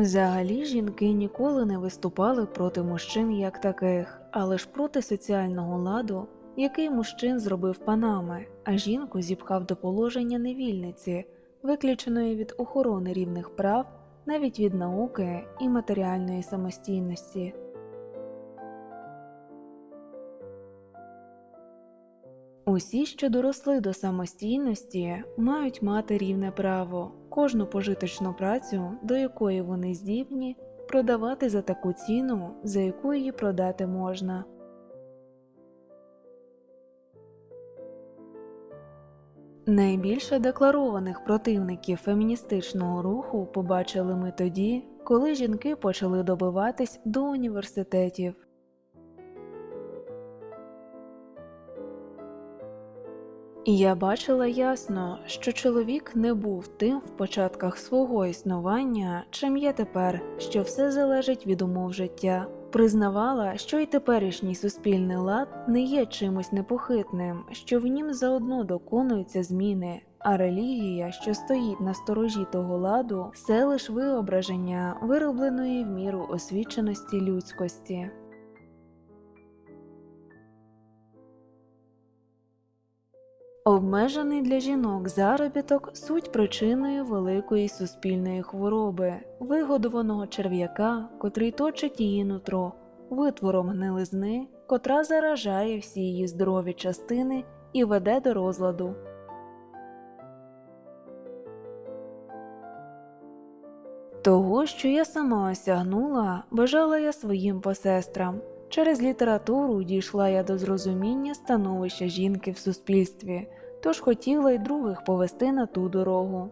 Взагалі жінки ніколи не виступали проти мужчин як таких, але ж проти соціального ладу, який мужчин зробив панами, а жінку зіпхав до положення невільниці, виключеної від охорони рівних прав, навіть від науки і матеріальної самостійності. Усі, що доросли до самостійності, мають мати рівне право кожну пожиточну працю, до якої вони здібні, продавати за таку ціну, за яку її продати можна. Найбільше декларованих противників феміністичного руху побачили ми тоді, коли жінки почали добиватись до університетів. І я бачила ясно, що чоловік не був тим в початках свого існування, чим є тепер, що все залежить від умов життя. Признавала, що й теперішній суспільний лад не є чимось непохитним, що в нім заодно доконуються зміни, а релігія, що стоїть на сторожі того ладу, все лиш виображення, виробленої в міру освіченості людськості. Обмежений для жінок заробіток суть причиною великої суспільної хвороби, вигодованого черв'яка, котрий точить її нутро, витвором гнилизни, котра заражає всі її здорові частини і веде до розладу. Того, що я сама осягнула, бажала я своїм посестрам. Через літературу дійшла я до зрозуміння становища жінки в суспільстві, тож хотіла й других повести на ту дорогу.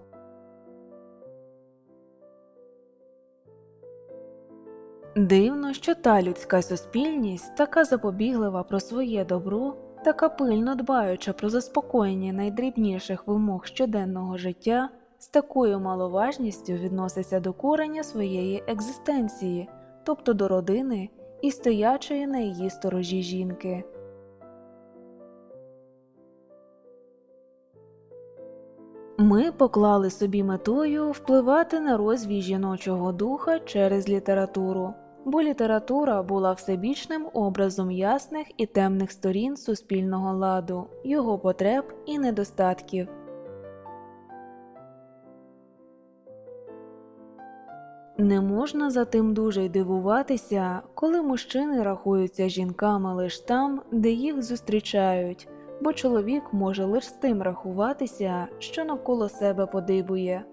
Дивно, що та людська суспільність, така запобіглива про своє добро, така пильно дбаюча про заспокоєння найдрібніших вимог щоденного життя, з такою маловажністю відноситься до кореня своєї екзистенції, тобто до родини і стоячої на її сторожі жінки. Ми поклали собі метою впливати на розвій жіночого духа через літературу, бо література була всебічним образом ясних і темних сторін суспільного ладу, його потреб і недостатків. Не можна за тим дуже й дивуватися, коли мужчини рахуються жінками лише там, де їх зустрічають, бо чоловік може лише з тим рахуватися, що навколо себе подибує.